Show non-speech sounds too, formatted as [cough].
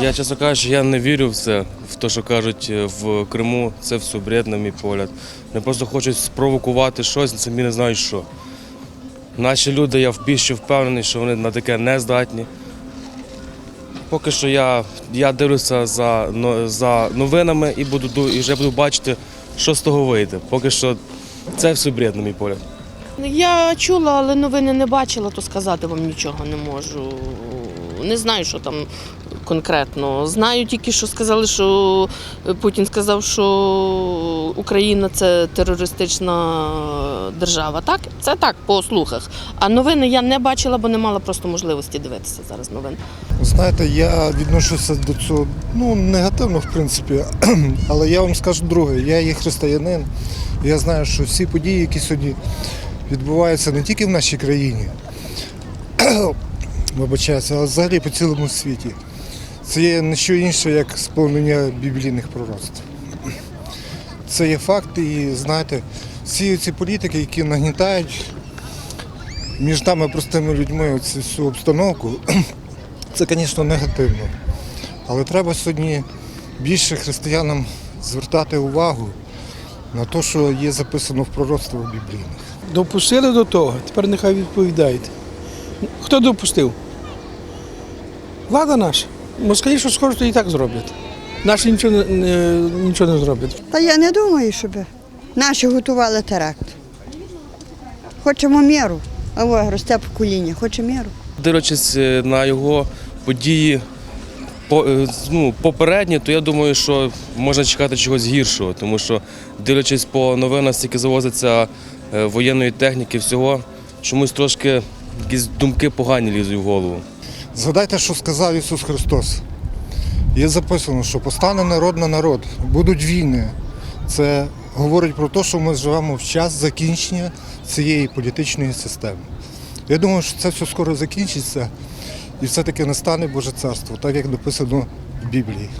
Я, чесно кажучи, я не вірю в це, в те, що кажуть е, в Криму. Це все бред, на мій погляд. Вони просто хочуть спровокувати щось, самі не знають що. Наші люди, я більше впевнений, що вони на таке не здатні. Поки що я, я дивлюся за, за новинами і, буду, і вже буду бачити, що з того вийде. Поки що це все бред, на мій погляд. Я чула, але новини не бачила, то сказати вам нічого не можу. Не знаю, що там конкретно. Знаю тільки, що сказали, що Путін сказав, що Україна це терористична держава. Так? Це так, по слухах. А новини я не бачила, бо не мала просто можливості дивитися зараз новин. Знаєте, я відношуся до цього ну, негативно, в принципі, [clears throat] але я вам скажу друге, я є християнин. Я знаю, що всі події, які сьогодні відбуваються не тільки в нашій країні, [clears throat] вибачаюся, а взагалі по цілому світі. Це є не що інше, як сповнення біблійних пророцтв. Це є факт, і знаєте, всі ці політики, які нагнітають між нами простими людьми цю всю обстановку, [clears throat] це, звісно, негативно. Але треба сьогодні більше християнам звертати увагу на те, що є записано в пророцтвах біблійних. Допустили до того, тепер нехай відповідають. Хто допустив? Влада наша. Москалі, що схоже, то і так зроблять. Наші нічого не, не- нічого не зроблять. Та я не думаю, щоб наші готували теракт. Хочемо міру. А ось росте покоління, хоче міру. Дивлячись е, на його події по- е, ну, попередні, то я думаю, що можна чекати чогось гіршого, тому що дивлячись по новинах, скільки завозиться е, воєнної техніки, всього, чомусь трошки якісь думки погані лізуть в голову. Згадайте, що сказав Ісус Христос. Є записано, що постане народ на народ, будуть війни. Це говорить про те, що ми живемо в час закінчення цієї політичної системи. Я думаю, що це все скоро закінчиться і все-таки настане Боже царство, так як написано в Біблії.